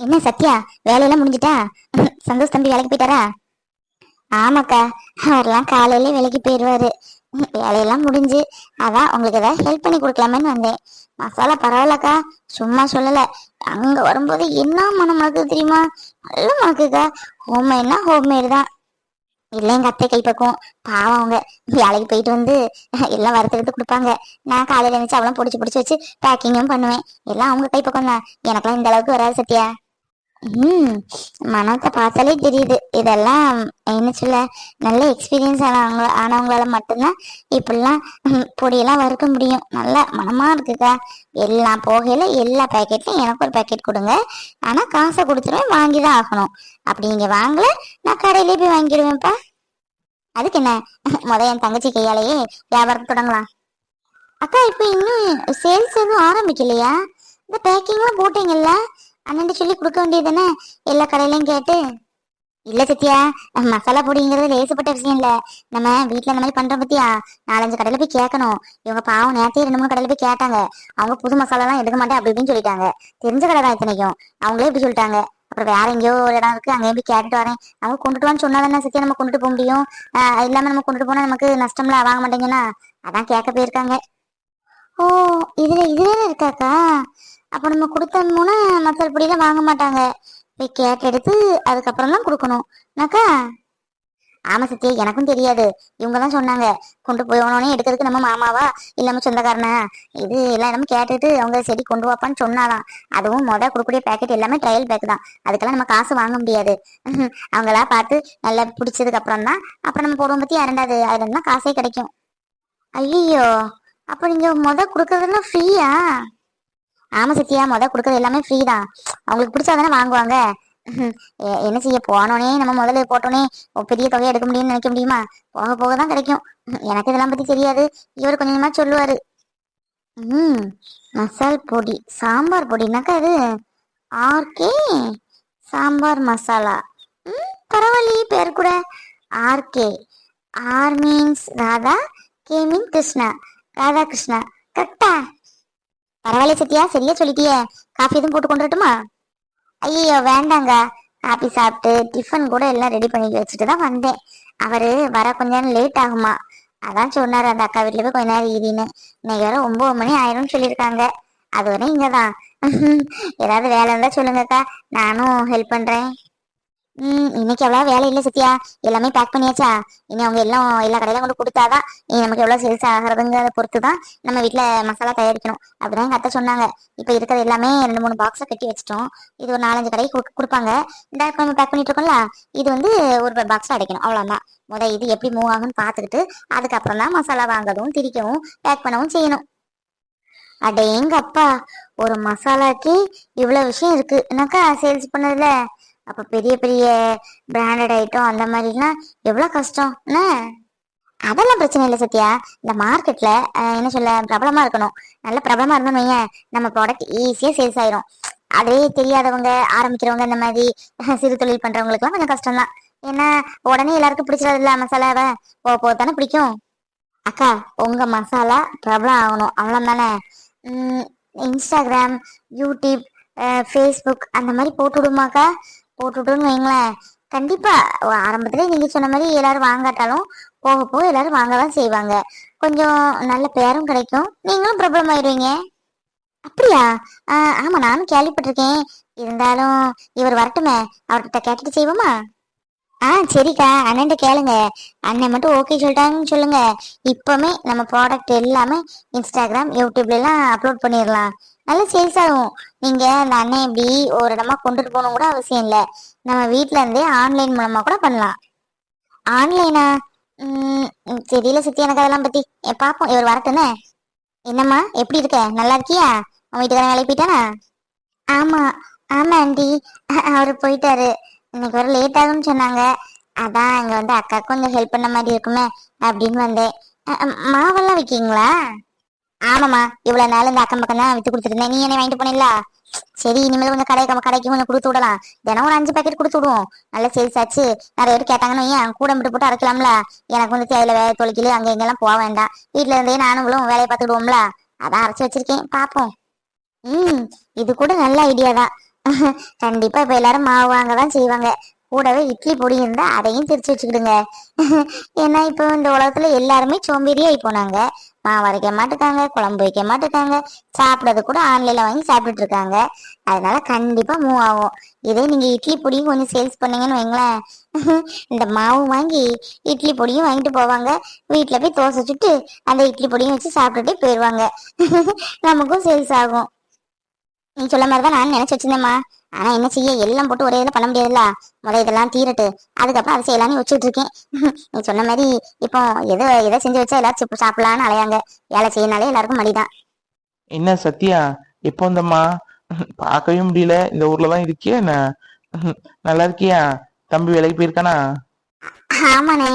என்ன சத்யா வேலையெல்லாம் முடிஞ்சிட்டா? சந்தோஷ் தம்பி வேலைக்கு போயிட்டாரா? ஆமாக்கா அவர்லாம் காலையில வேலைக்கு போயிடுவாரு வேலையெல்லாம் முடிஞ்சு அதான் உங்களுக்கு ஏதாவது ஹெல்ப் பண்ணி கொடுக்கலாமேன்னு வந்தேன். மசாலா பரவாயில்லக்கா சும்மா சொல்லல. அங்க வரும்போது என்ன மனம் மணக்குது தெரியுமா? நல்ல மணக்குக்கா ஹோம்மேட்னா ஹோம்மேடு தான். இல்லை எங்க அத்தை கைப்பக்கம் பாவம் அவங்க. வேலைக்கு போயிட்டு வந்து எல்லாம் வறுத்து கொடுப்பாங்க. நான் காலையில எழுந்துச்சு அவளும் பிடிச்சி பிடிச்சி வச்சு பேக்கிங்கும் பண்ணுவேன். எல்லாம் அவங்க கைப்பக்கம் தான் எனக்கெல்லாம் இந்த அளவுக்கு வராது சத்யா. ம் மனத்தை பார்த்தாலே தெரியுது. இதெல்லாம் என்ன சொல்ல நல்ல எக்ஸ்பீரியன்ஸ் ஆனவங்க ஆனவங்களால மட்டும்தான் இப்படிலாம் பொடியெல்லாம் வறுக்க முடியும். நல்லா மனமா இருக்குக்கா. எல்லாம் போகையில எல்லா பேக்கெட்லையும் எனக்கு ஒரு பேக்கெட் கொடுங்க. ஆனா காசை கொடுத்துருவேன் வாங்கி தான் ஆகணும். அப்படி நீங்க வாங்கல நான் கடையிலே போய் வாங்கிடுவேன்ப்பா. அதுக்கு என்ன? முத என் தங்கச்சி கையாலேயே வியாபாரம் தொடங்கலாம். அக்கா இப்போ இன்னும் சேல்ஸ் எதுவும் ஆரம்பிக்கலையா? இந்த பேக்கிங்லாம் போட்டீங்கல்ல? அண்ணன் சொல்லி கொடுக்க வேண்டியதுதானே? எல்லா கடையிலையும் கேட்டு. இல்ல சத்யா மசாலா பொடிங்கிறது லேசுப்பட்ட விஷயம் இல்ல. நம்ம வீட்டுல இந்த மாதிரி பண்றோம் பத்தியா? நாலஞ்சு கடையில போய் கேட்கணும். இவங்க பாவம் நேரத்தையே ரெண்டு மூணு கடையில போய் கேட்டாங்க. அவங்க புது மசாலா எல்லாம் எடுக்க மாட்டேன் அப்படி இப்படின்னு சொல்லிட்டாங்க. தெரிஞ்ச கடை தான் இத்தனைக்கும். அவங்களே இப்படி சொல்லிட்டாங்க. அப்புறம் வேற எங்கேயோ ஒரு இடம் இருக்கு அங்கேயும் போய் கேட்டுட்டு வரேன். அவங்க கொண்டுட்டு வான்னு சொன்னா தானே சத்யா நம்ம கொண்டுட்டு போக முடியும். இல்லாம நம்ம கொண்டுட்டு போனா நமக்கு நஷ்டம்ல வாங்க மாட்டேங்கன்னா அதான் கேட்க போயிருக்காங்க. ஓ இதுல இதுல இருக்காக்கா அப்போ நம்ம கொடுத்தோம்னா மசால் பொடியெல்லாம் வாங்க மாட்டாங்க. போய் கேட்டு எடுத்து அதுக்கப்புறம் தான் கொடுக்கணும். நாக்கா ஆமா சத்யா எனக்கும் தெரியாது. இவங்க தான் சொன்னாங்க. கொண்டு போய் எடுக்கிறதுக்கு நம்ம மாமாவா? இல்லாம சொந்தக்காரனா? இது எல்லாம் நம்ம கேட்டுட்டு அவங்க சரி கொண்டு வாப்பான்னு சொன்னாலாம். அதுவும் மொதல் கொடுக்கக்கூடிய பேக்கெட் எல்லாமே ட்ரையல் பேக் தான். அதுக்கெல்லாம் நம்ம காசு வாங்க முடியாது. அவங்களா பார்த்து நல்லா பிடிச்சதுக்கு அப்புறம் தான் அப்புறம் நம்ம போடுவோம் பத்தி இரண்டாவது அதுல தான் காசே கிடைக்கும். ஐயோ அப்ப நீங்க முத கொடுக்கறதெல்லாம் ஃப்ரீயா ஆமா சத்யா முத கொடுக்கறது எல்லாமே ஃப்ரீ தான். அவங்களுக்கு பிடிச்சாதானே வாங்குவாங்க. என்ன செய்ய போனோனே நம்ம முதல்ல போட்டோனே ஒரு பெரிய தொகையை எடுக்க முடியும்னு நினைக்க முடியுமா? போக போக தான் கிடைக்கும். எனக்கு இதெல்லாம் பத்தி தெரியாது. இவர் கொஞ்சம் கொஞ்சமா சொல்லுவாரு. ம் மசால் பொடி. சாம்பார் பொடினாக்கா அது ஆர்கே சாம்பார் மசாலா. ம் பரவாயில்லையே பேர் கூட. RK. R means Radha K mean Krishna. Radha Krishna கரெக்டா? பரவாயில்ல சத்யா சரியா சொல்லிட்டியே. காஃபி எதுவும் போட்டு கொண்டு வரட்டுமா ஐயோ வேண்டாங்க. காபி சாப்பிட்டு டிஃபன் கூட எல்லாம் ரெடி பண்ணி வச்சுட்டு தான் வந்தேன். அவரு வர கொஞ்ச நேரம் லேட் ஆகுமா? அதான் சொன்னாரு அந்த அக்கா வீட்டுல போய் கொஞ்ச நேரம் ஈதின்னு இன்னைக்கு வர ஒன்பது மணி ஆயிரும்னு சொல்லியிருக்காங்க. அது வரை இங்கதான். ஏதாவது வேலை இருந்தா சொல்லுங்கக்கா. நானும் ஹெல்ப் பண்றேன். ம் இன்னைக்கு எவ்வளவு வேலை இல்லை சத்யா எல்லாமே பேக் பண்ணியாச்சா? இனி அவங்க எல்லாம் எல்லா கடையிலும் கொண்டு கொடுத்தாதான் நமக்கு எவ்வளவு சேல்ஸ் ஆகிறதுங்கிறத பொறுத்து தான் நம்ம வீட்டுல மசாலா தயாரிக்கணும். அப்படிதான் எங்க அத்தை சொன்னாங்க. இப்ப இருக்கிறது எல்லாமே ரெண்டு மூணு பாக்ஸ கட்டி வச்சிட்டோம். இது ஒரு நாலஞ்சு கடைக்கு கொடு- கொடுப்பாங்க. இந்த இப்ப நம்ம பேக் பண்ணிட்டு இருக்கோம்ல இது வந்து ஒரு பாக்ஸ் அடைக்கணும். அவ்வளவுதான். முத இது எப்படி மூவ் ஆகும்னு பாத்துக்கிட்டு அதுக்கப்புறம் தான் மசாலா வாங்கவும் திரிக்கவும் பேக் பண்ணவும் செய்யணும். அடேங்க அப்பா ஒரு மசாலாக்கு இவ்வளவு விஷயம் இருக்கு. என்னக்கா சேல்ஸ் பண்ணதுல? அப்ப பெரிய பெரிய பிராண்டட் ஐட்டம் அந்த மாதிரிலாம் எவ்வளவு கஷ்டம் என்ன? அதெல்லாம் பிரச்சனை இல்லை சத்யா. இந்த மார்க்கெட்ல என்ன சொல்ல பிரபலமா இருக்கணும். நல்ல பிரபலமா இருந்தோம் வையேன். நம்ம ப்ராடக்ட் ஈஸியா சேல்ஸ் ஆயிரும். அதே தெரியாதவங்க ஆரம்பிக்கிறவங்க இந்த மாதிரி சிறு தொழில் பண்றவங்களுக்குலாம் கொஞ்சம் கஷ்டம் தான் ஏன்னா உடனே எல்லாருக்கும் பிடிச்சது இல்ல மசாலாவை. போக போக தானே பிடிக்கும். அக்கா உங்க மசாலா பிரபலம் ஆகணும். அவ்வளோ தானே இன்ஸ்டாகிராம் யூடியூப் ஃபேஸ்புக் அந்த மாதிரி போட்டு விடுமாக்கா? போட்டுவிட்டோன்னு வைங்களேன் கண்டிப்பா ஆரம்பத்துல நீங்க சொன்ன மாதிரி எல்லாரும் வாங்காட்டாலும் போக போக எல்லாரும் வாங்க தான் செய்வாங்க. கொஞ்சம் நல்ல பேரும் கிடைக்கும். நீங்களும் பிரபலம் ஆயிடுவீங்க. அப்படியா? ஆஹ் ஆமா நானும் கேள்விப்பட்டிருக்கேன். இருந்தாலும் இவர் வரட்டுமே. அவர்கிட்ட கேட்டுட்டு செய்வோமா? ஆ சரிக்கா. அண்ணன்ட்ட கேளுங்க. அண்ணன் மட்டும் ஓகே சொல்லிட்டாங்கன்னு சொல்லுங்க. இப்பவுமே நம்ம ப்ராடக்ட் எல்லாமே இன்ஸ்டாகிராம் யூடியூப்ல எல்லாம் அப்லோட் பண்ணிடலாம். நல்ல சேல்ஸ் ஆகும் நீங்க அந்த அண்ணன் இப்படி ஒரு இடமா கொண்டுட்டு போகணும் கூட அவசியம் இல்லை. நம்ம வீட்ல இருந்தே ஆன்லைன் மூலமா கூட பண்ணலாம். ஆன்லைனா தெரியல சத்தி எனக்கு அதெல்லாம் பத்தி. பாப்போம். இவர் வரட்டுன்னு என்னம்மா? எப்படி இருக்க? நல்லா இருக்கியா? உன் வீட்டுக்காரன் வேலைக்கு போயிட்டானா? ஆமா. ஆமா ஆண்டி. அவரு போயிட்டாரு. இன்னைக்கு வர லேட் ஆகும்னு சொன்னாங்க. அதான் இங்க வந்து அக்கா கொஞ்சம் ஹெல்ப் பண்ண மாதிரி இருக்குமே அப்படின்னு வந்தேன். மாவெல்லாம் விற்கீங்களா ஆமாமா இவ்வளவு நாள் இந்த அக்கம் பக்கம் தான் வித்து கொடுத்துருந்தேன். நீ என்ன வாங்கிட்டு போனீங்களா சரி இனிமேல் கொஞ்சம் கடை கடைக்கு கொஞ்சம் கொடுத்து விடலாம். தினம் ஒரு அஞ்சு பாக்கெட் கொடுத்து விடுவோம். நல்ல சேல்ஸ் ஆச்சு. நிறைய பேர் கேட்டாங்கன்னு ஏன் கூட விட்டு போட்டு அரைக்கலாம்ல. எனக்கு வந்து தேயிலை வேலை தொலைக்கல அங்க எங்கெல்லாம் போக வேண்டாம். வீட்டுல இருந்தே நானும் வேலையை பார்த்துடுவோம்ல அதான் அரைச்சு வச்சிருக்கேன். பாப்போம் ம் இது கூட நல்ல ஐடியா தான். கண்டிப்பா இப்ப எல்லாரும் மாவு வாங்க தான் செய்வாங்க. கூடவே இட்லி பொடி இருந்தா அதையும் திரிச்சு வச்சுக்கிடுங்க. ஏன்னா இப்போ இந்த உலகத்துல எல்லாருமே சோம்பேறியாகி போனாங்க. மாவு அரைக்க மாட்டுக்காங்க குழம்பு வைக்க மாட்டுக்காங்க சாப்பிடறது கூட ஆன்லைன்ல வாங்கி சாப்பிட்டுட்டு இருக்காங்க. அதனால கண்டிப்பா மூவ் ஆகும். இதே நீங்க இட்லி பொடியும் கொஞ்சம் சேல்ஸ் பண்ணீங்கன்னு வைங்களேன். இந்த மாவு வாங்கி இட்லி பொடியும் வாங்கிட்டு போவாங்க. வீட்டுல போய் தோசை சுட்டு அந்த இட்லி பொடியும் வச்சு சாப்பிட்டுட்டே போயிடுவாங்க நமக்கும் சேல்ஸ் ஆகும். நீ சொல்ல மாதிரி தான் நான் நினைச்சு வச்சிருந்தேம்மா. ஆனா என்ன செய்ய எல்லாம் போட்டு ஒரே இதில் பண்ண முடியாதுல்ல. முத இதெல்லாம் தீரட்டு. அதுக்கப்புறம் அதை செய்யலாம்னு வச்சுட்டு இருக்கேன். நீ சொன்ன மாதிரி இப்போ எதை எதை செஞ்சு வச்சா எல்லாரும் சிப்பு சாப்பிடலான்னு அலையாங்க. வேலை செய்யனாலே எல்லாருக்கும் மடிதான். என்ன சத்யா? எப்போ வந்தம்மா? பார்க்கவே முடியல. இந்த ஊர்ல தான் இருக்கியா என்ன? நல்லா இருக்கியா? தம்பி வேலைக்கு போயிருக்கானா? ஆமாண்ணே.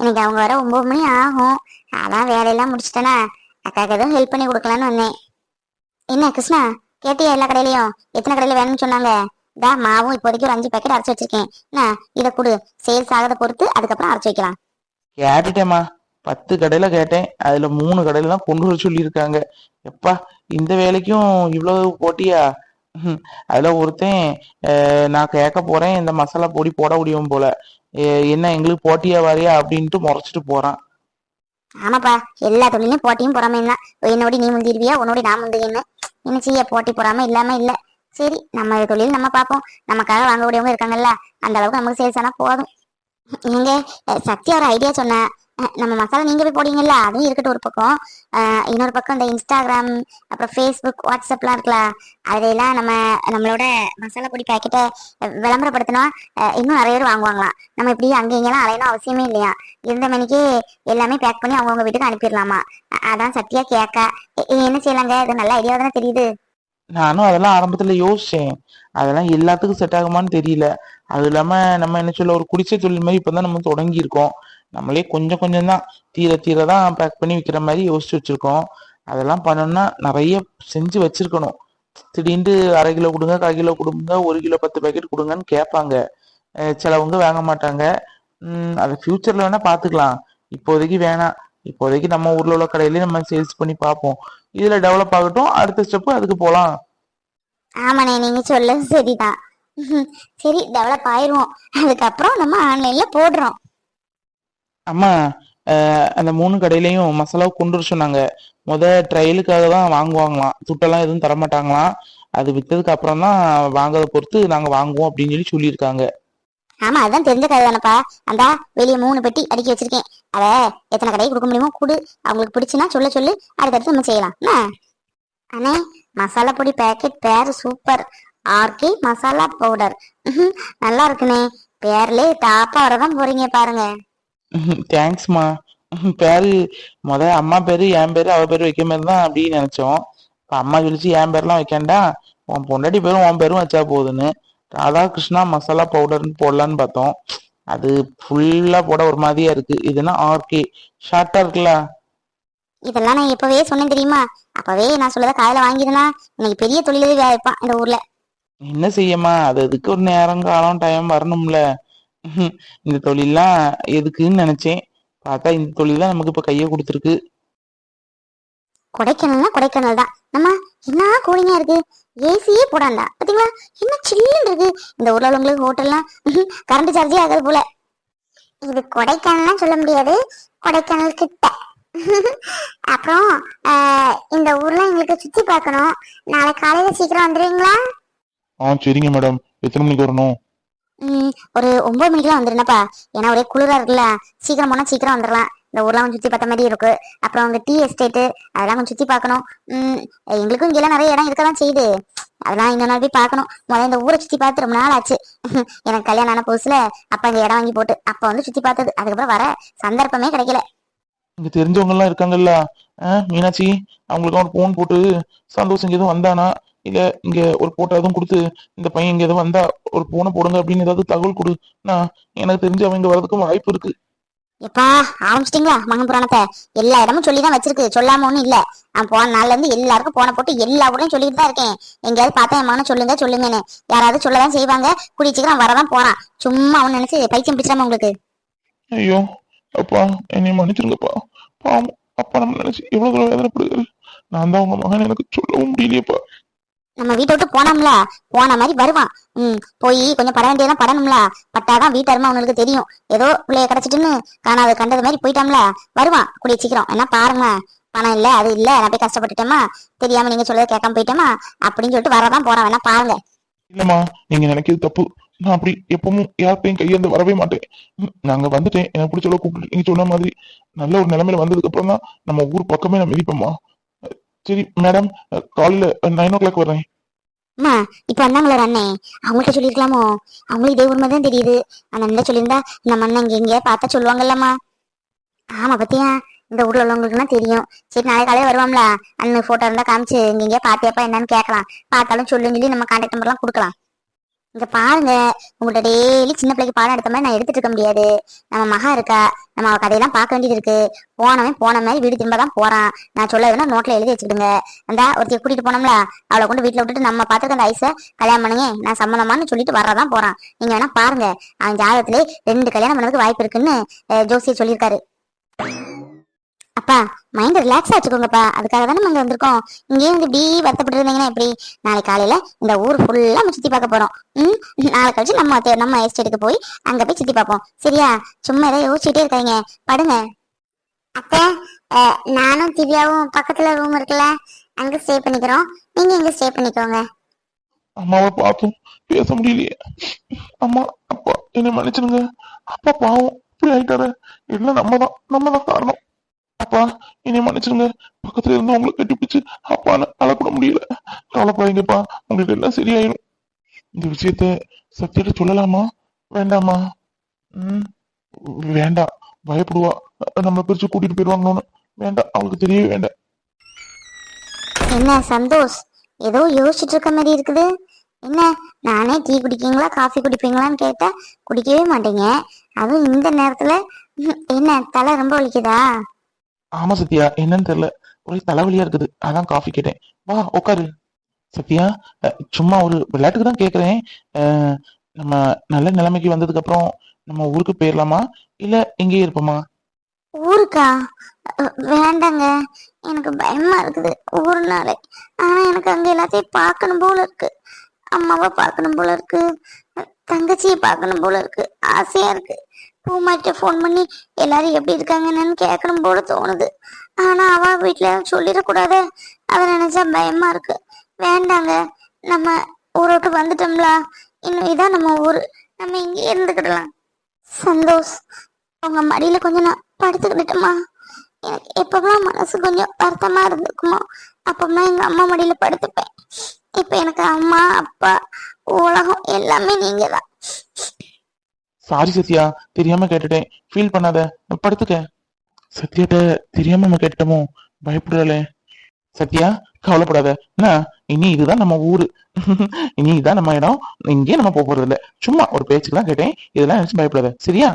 எனக்கு அவங்க வர ஒன்பது மணி ஆகும். அதான் வேலையெல்லாம் முடிச்சிட்டேனா. அக்காவுக்கு எதுவும் ஹெல்ப் பண்ணி கொடுக்கலான்னு வந்தேன். என்ன கிருஷ்ணா? கேட்டியா எல்லா கடையிலயும்? எத்தனை கடையில வேணும்னு சொன்னாங்க? தா மாவும் இப்போதைக்கு ஒரு அஞ்சு பேக்கெட் அரைச்சு வச்சிருக்கேன். என்ன இதை கொடு. சேல்ஸ் ஆகிறத பொறுத்து அதுக்கப்புறம் அரைச்சு வைக்கலாம். கேட்டுட்டேம்மா. பத்து கடையில கேட்டேன். அதுல மூணு கடையில தான் கொண்டு வர சொல்லியிருக்காங்க. எப்பா இந்த வேலைக்கும் இவ்வளவு போட்டியா? அதுல ஒருத்தன் நான் கேட்க போறேன். இந்த மசாலா பொடி போட முடியும் போல. என்ன எங்களுக்கு போட்டியா வரையா? அப்படின்ட்டு முறைச்சிட்டு போறான். ஆமாப்பா. எல்லா தொழிலையும் போட்டியும் பொறாமையும் தான் என்னோட நீ முந்திருவியா? உன்னோட நான் முந்துகிறேன்னு இன்னும் செய்ய போட்டி போறாம இல்லாம இல்ல. சரி நம்ம தொழில் நம்ம பார்ப்போம். நமக்காக வாங்கக்கூடியவங்க இருக்காங்கல்ல அந்த அளவுக்கு நமக்கு சேல்ஸ் ஆனா போதும். நீங்க சக்தி சத்யா ஒரு ஐடியா சொன்ன நம்ம மசாலா நீங்க போய் போடுவீங்கல்ல அதுவும் இருக்கட்டும் ஒரு பக்கம். இன்னொரு பக்கம் இந்த இன்ஸ்டாகிராம் அப்புறம் ஃபேஸ்புக் வாட்ஸ்அப்லாம் இருக்குல்ல அதையெல்லாம் நம்ம நம்மளோட மசாலா பொடி பேக்கெட்டை விளம்பரப்படுத்தினா இன்னும் நிறைய பேர் வாங்குவாங்களாம். நம்ம இப்படி அங்கே இங்கெல்லாம் அலையணும் அவசியமே இல்லையா? இருந்த மணிக்கு எல்லாமே பேக் பண்ணி அவங்கவுங்க வீட்டுக்கு அனுப்பிடலாமா? அதான் சத்யா கேட்க என்ன செய்யலாங்க? இது நல்ல ஐடியா தானே தெரியுது. நானும் அதெல்லாம் ஆரம்பத்துல யோசிச்சேன். அதெல்லாம் எல்லாத்துக்கும் செட் ஆகுமான்னு தெரியல. அது இல்லாம நம்ம என்ன சொல்ல ஒரு குடிசை தொழில் மாதிரி இப்பதான் நம்ம தொடங்கி இருக்கோம் நம்மளே கொஞ்சம் கொஞ்சம் தான் தீர தீர தான் பேக் பண்ணி விற்கிற மாதிரி யோசிச்சு வச்சிருக்கோம். அதெல்லாம் பண்ணணும்னா நிறைய செஞ்சு வச்சிருக்கணும். திடீர்னு அரை கிலோ கொடுங்க கால் கிலோ கொடுங்க ஒரு கிலோ பத்து பேக்கெட் கொடுங்கன்னு கேட்பாங்க. சிலவங்க வாங்க மாட்டாங்க. அதை அது ஃபியூச்சர்ல வேணா பாத்துக்கலாம் இப்போதைக்கு வேணாம். இப்போதைக்கு நம்ம ஊர்ல உள்ள கடையிலேயே நம்ம சேல்ஸ் பண்ணி பார்ப்போம். இதுல டெவலப் ஆகட்டும் அடுத்த ஸ்டெப் அதுக்கு போலாம். ஆமாண்ணே நீங்க சொல்ல சரிதான். சரி டெவலப் ஆயிருவோம். அதுக்கப்புறம் நம்ம ஆன்லைன்ல போடுறோம். அம்மா அந்த மூணு கடையிலயும் மசாலாவை கொண்டு வர சொன்னாங்க. முத ட்ரையலுக்காக தான் வாங்குவாங்களாம். துட்டெல்லாம் எதுவும் தரமாட்டாங்களாம். அது வித்ததுக்கு அப்புறம் தான் வாங்குறத பொறுத்து நாங்க வாங்குவோம் அப்படின்னு சொல்லி சொல்லியிருக்காங்க. ஆமா அதான் தெரிஞ்ச கதை தானப்பா அந்த வெளியே மூணு பெட்டி அடுக்கி வச்சிருக்கேன். அத எத்தனை கடைக்கு கொடுக்க முடியுமோ கொடு. அவங்களுக்கு பிடிச்சுன்னா சொல்ல சொல்லு. அடுத்தடுத்து நம்ம செய்யலாம். அண்ணே மசாலா பொடி பேக்கெட் பேர் சூப்பர் ஆர்கே மசாலா பவுடர் நல்லா இருக்குண்ணே. பேர்லே டாப்பா வரதான் போறீங்க பாருங்க. தேங்க்ஸ்மா. பேரு முத அம்மா பேரு என் பேரு அவ பேரு வைக்க மாதிரி தான் அப்படின்னு நினைச்சோம். இப்ப அம்மா சொல்லிச்சு என் பேர்லாம் வைக்கண்டா உன் பொண்டாட்டி பேரும் உன் பேரும் வச்சா போதுன்னு. ராதாகிருஷ்ணா மசாலா பவுடர்னு போடலான்னு பார்த்தோம். அது ஃபுல்லா போட ஒரு மாதிரியா இருக்கு. இதுனா ஆர்கே ஷார்ட்டா இருக்குல்ல? இதெல்லாம் நான் எப்பவே சொன்னேன் தெரியுமா? அப்பவே நான் சொல்லத காதுல வாங்கிருந்தா இன்னைக்கு பெரிய தொழிலே வைப்பான் இந்த ஊர்ல. என்ன செய்யமா அது அதுக்கு ஒரு நேரம் காலம் டைம் வரணும்ல. இந்த தொழில்லாம் எதுக்குன்னு நினைச்சேன். பார்த்தா இந்த தொழில் தான் நமக்கு இப்ப கையை கொடுத்துருக்கு. கொடைக்கானல்னா கொடைக்கானல் தான். நம்ம என்ன கூலிங்கா இருக்கு? ஏசியே போடாண்டா. பாத்தீங்களா? என்ன சில்லுன்னு இருக்கு. இந்த ஊர்ல உள்ளவங்களுக்கு ஹோட்டல்லாம் கரண்ட் சார்ஜே ஆகாது போல. இது கொடைக்கானல்லாம் சொல்ல முடியாது. கொடைக்கானல் கிட்ட. அப்புறம் இந்த ஊர்ல எங்களுக்கு சுத்தி பார்க்கணும். நாளை காலையில சீக்கிரம் வந்துடுவீங்களா ஆ சரிங்க மேடம் எத்தனை மணிக்கு வரணும்? ம், ஒரு ஒன்பது மணிக்கெல்லாம் வந்துருந்தப்பா. ஏன்னா ஒரே குளிரா இருக்குல்ல. சீக்கிரம் போனா சீக்கிரம் வந்துடலாம் இந்த ஊர்லாம் கொஞ்சம் சுத்தி பார்த்த மாதிரி இருக்கு. அப்புறம் அங்க டீ எஸ்டேட்டு அதெல்லாம் கொஞ்சம் சுத்தி பார்க்கணும். எங்களுக்கும் இங்கெல்லாம் நிறைய இடம் இருக்கதான் செய்யுது. அதெல்லாம் இன்னொரு நாள் போய் பார்க்கணும். முதல்ல இந்த ஊரை சுத்தி பார்த்து ரொம்ப நாள் ஆச்சு. எனக்கு கல்யாணம் ஆன புதுசுல அப்பா இங்க இடம் வாங்கி போட்டு அப்ப வந்து சுத்தி பார்த்தது. அதுக்கப்புறம் வர சந்தர்ப்பமே கிடைக்கல. இங்க தெரிஞ்சவங்க எல்லாம் இருக்காங்கல்ல. மீனாட்சி அவங்களுக்கு அவன் போன் போட்டு சந்தோஷம் எதுவும் வந்தானா? இல்ல இங்க ஒரு போட்டோ எதுவும் கொடுத்து இந்த பையன் இங்க எதுவும் வந்தா ஒரு போனை போடுங்க அப்படின்னு ஏதாவது தகவல் கொடு. நான் எனக்கு தெரிஞ்சு அவங்க இங்க வர்றதுக்கும் வாய்ப்பு இருக்கு. எப்பா ஆரம்பிச்சிட்டீங்களா? மகன் புராணத்தை? எல்லா இடமும் சொல்லிதான் வச்சிருக்கு. சொல்லாம ஒண்ணும் இல்ல. நான் போன நாள்ல இருந்து எல்லாருக்கும் போன போட்டு எல்லா ஊரையும் சொல்லிட்டு தான் இருக்கேன். எங்கேயாவது பார்த்தா என் மகனை சொல்லுங்க சொல்லுங்கன்னு. யாராவது சொல்லதான் செய்வாங்க. கூடிய சீக்கிரம் வரதான் போறான். சும்மா அவன் நினைச்சு பைத்தியம் பிடிச்சிடாம உங்களுக்கு? ஐயோ அப்பா என்னை மன்னிச்சிருங்கப்பா. பாவம் அப்பா நம்ம நினைச்சு எவ்வளவு தூரம் வேதனைப்படுகிறாரு. நான் தான் உங்க மகன் எனக்கு சொல்லவும் முடியலையேப்பா. நம்ம வீட்டை விட்டு போனோம்ல போன மாதிரி வருவான். ம் போய் கொஞ்சம் பட வேண்டியதான் படணும்ல. பட்டாதான் வீட்டாருமா அவனுக்கு தெரியும். ஏதோ பிள்ளைய கிடைச்சிட்டுன்னு காணாத கண்டது மாதிரி போயிட்டோம்ல. வருவான் கூடிய சீக்கிரம். என்ன பாருங்க பணம் இல்ல அது இல்ல நான் போய் கஷ்டப்பட்டுட்டேமா தெரியாம நீங்க சொல்றதை கேட்காம போயிட்டேமா? அப்படின்னு சொல்லிட்டு வரதான் போறான். வேணா பாருங்க. இல்லம்மா நீங்க நினைக்கிறது தப்பு. நான் அப்படி எப்பவும் யார்கிட்டையும் கையேந்து வரவே மாட்டேன். நாங்க வந்துட்டேன். எனக்கு பிடிச்ச அளவு கூப்பிட்டு நீங்க சொன்ன மாதிரி நல்ல ஒரு நிலைமையில வந்ததுக்கு அப்புறம் தான் நம்ம ஊர் பக்கமே நான் மிதிப்போம்மா சரி மேடம் காலையில நைன் ஓ கிளாக் வர்றேன். அம்மா இப்ப வந்தாங்களா அண்ணே. அவங்கள்ட்ட சொல்லிருக்கலாமோ? அவங்களுக்கு இதே உண்மை தான் தெரியுது. அந்த என்ன சொல்லியிருந்தா நம்ம அண்ணன் இங்க எங்கேயா பார்த்தா சொல்லுவாங்கல்லம்மா. ஆமா பத்தியா? இந்த ஊர்ல உள்ளவங்களுக்குலாம் தெரியும். சரி நாளை காலையில வருவாம்ல. அண்ணன் போட்டோ இருந்தா காமிச்சு இங்க எங்கேயா பாத்தியாப்பா என்னன்னு கேட்கலாம். பார்த்தாலும் சொல்லுன்னு சொல்லி நம்ம கான்டாக்ட் நம்பர்லாம் கொடுக்கலாம். இங்க பாருங்க. உங்கள்ட்ட டெய்லி சின்ன பிள்ளைக்கு பாடம் எடுத்த மாதிரி நான் எடுத்துட்டு இருக்க முடியாது. நம்ம மகா இருக்கா. நம்ம அவ கதையெல்லாம் பார்க்க வேண்டியது இருக்கு. போனவன் போன மாதிரி வீடு திரும்ப தான் போறான். நான் சொல்ல வேணா நோட்ல எழுதி வச்சுக்கிடுங்க. அந்த ஒருத்தைய கூட்டிட்டு போனோம்ல. அவளை கொண்டு வீட்டுல விட்டுட்டு நம்ம பாத்துக்க அந்த ஐஸை கல்யாணம் பண்ணுங்க நான் சம்மந்தமான்னு சொல்லிட்டு வர்றதான் போறான். நீங்க வேணா பாருங்க. அவன் ஜாதகத்திலே ரெண்டு கல்யாணம் பண்ணதுக்கு வாய்ப்பு இருக்குன்னு ஜோசியை ஜோசியர் சொல்லியிருக்காரு. அப்பா மைண்ட் ரிலாக்ஸ் ஆச்சுக்கோங்கப்பா அதுக்காக தானே நம்ம இங்க வந்திருக்கோம். இங்கேயே வந்து இப்படி வருத்தப்பட்டு இருந்தீங்கன்னா எப்படி? நாளைக்கு காலையில இந்த ஊர் ஃபுல்லா நம்ம சுத்தி பார்க்க போறோம். ம்? நாளை கழிச்சு நம்ம நம்ம எஸ்டேட்டுக்கு போய் அங்க போய் சுத்தி பார்ப்போம். சரியா? சும்மா ஏதோ யோசிச்சுட்டே இருக்காங்க படுங்க. அத்தை நானும் திவ்யாவும் பக்கத்துல ரூம் இருக்குல்ல அங்க ஸ்டே பண்ணிக்கிறோம். நீங்க இங்க ஸ்டே பண்ணிக்கோங்க. அம்மாவை பார்த்தும் பேச முடியலையே. அம்மா அப்பா என்னை மன்னிச்சிருங்க அப்பா பாவம் இப்படி ஆயிட்டாரு. எல்லாம் நம்ம தான் நம்ம தான் காரணம். என்னை மன்னிச்சிருங்க. பக்கத்துல இருந்து உங்களை கட்டிப்பிடிச்சு அப்பான்னு அழக்கூட முடியல. கவலைப்படாதீங்கப்பா உங்களுக்கு எல்லாம் சரியாயிடும் இந்த விஷயத்த சத்தியிட்ட சொல்லலாமா? வேண்டாமா? ம். வேண்டாம். பயப்படுவா. நம்ம பிரிச்சு கூட்டிட்டு போயிருவாங்களோன்னு வேண்டாம். அவளுக்கு தெரியவே வேண்டாம். என்ன சந்தோஷ்? ஏதோ யோசிச்சுட்டு இருக்க மாதிரி இருக்குது. என்ன? நானே டீ குடிக்கீங்களா காஃபி குடிப்பீங்களான்னு கேட்டா குடிக்கவே மாட்டேங்க. அதுவும் இந்த நேரத்துல. என்ன தலை ரொம்ப வலிக்குதா? ஆமா சத்யா என்னன்னு தெரியல. ஒரே தலைவலியா இருக்குது. அதான் காஃபி கேட்டேன். வா உட்காரு. சத்யா சும்மா ஒரு விளையாட்டுக்கு தான் கேக்குறேன். நம்ம நல்ல நிலைமைக்கு வந்ததுக்கு அப்புறம் நம்ம ஊருக்கு போயிடலாமா இல்ல இங்கேயே இருப்போமா? ஊருக்கா? வேண்டாங்க. எனக்கு பயமா இருக்குது. ஊர்னாலே ஆனா எனக்கு அங்க எல்லாத்தையும் பார்க்கணும் போல இருக்கு. அம்மாவை பார்க்கணும் போல இருக்கு. தங்கச்சியை பார்க்கணும் போல இருக்கு. ஆசையா இருக்கு. பூமாட்ட ஃபோன் பண்ணி எல்லாரும் எப்படி இருக்காங்கன்னு கேட்கணும் போல தோணுது. ஆனா அவ வீட்டுல சொல்லிடக்கூடாது. அதை நினைச்சா பயமா இருக்கு. வேண்டாங்க. நம்ம ஊரை விட்டு வந்துட்டோம்ல. இன்னும் இதான் நம்ம ஊரு. நம்ம இங்கே இருந்துக்கிடலாம். சந்தோஷ் உங்க மடியில கொஞ்சம் நான் படுத்துக்கிட்டுமா எனக்கு எப்பெல்லாம் மனசு கொஞ்சம் வருத்தமா இருந்துக்குமோ அப்பெல்லாம் எங்க அம்மா மடியில படுத்துப்பேன். இப்ப எனக்கு அம்மா அப்பா உலகம் எல்லாமே நீங்க தான் சாரி சத்யா. தெரியாம கேட்டுட்டேன். ஃபீல் பண்ணாத. படுத்துக்க சத்யாட்ட தெரியாம நம்ம கேட்டுட்டோமோ? பயப்படுறாளே. சத்யா கவலைப்படாத. என்ன இனி இதுதான் நம்ம ஊரு. இனி இதுதான் நம்ம இடம். இங்கேயே நம்ம போக போறது இல்ல சும்மா ஒரு பேச்சுக்கு தான் கேட்டேன். இதெல்லாம் நினைச்சு பயப்படாத. சரியா?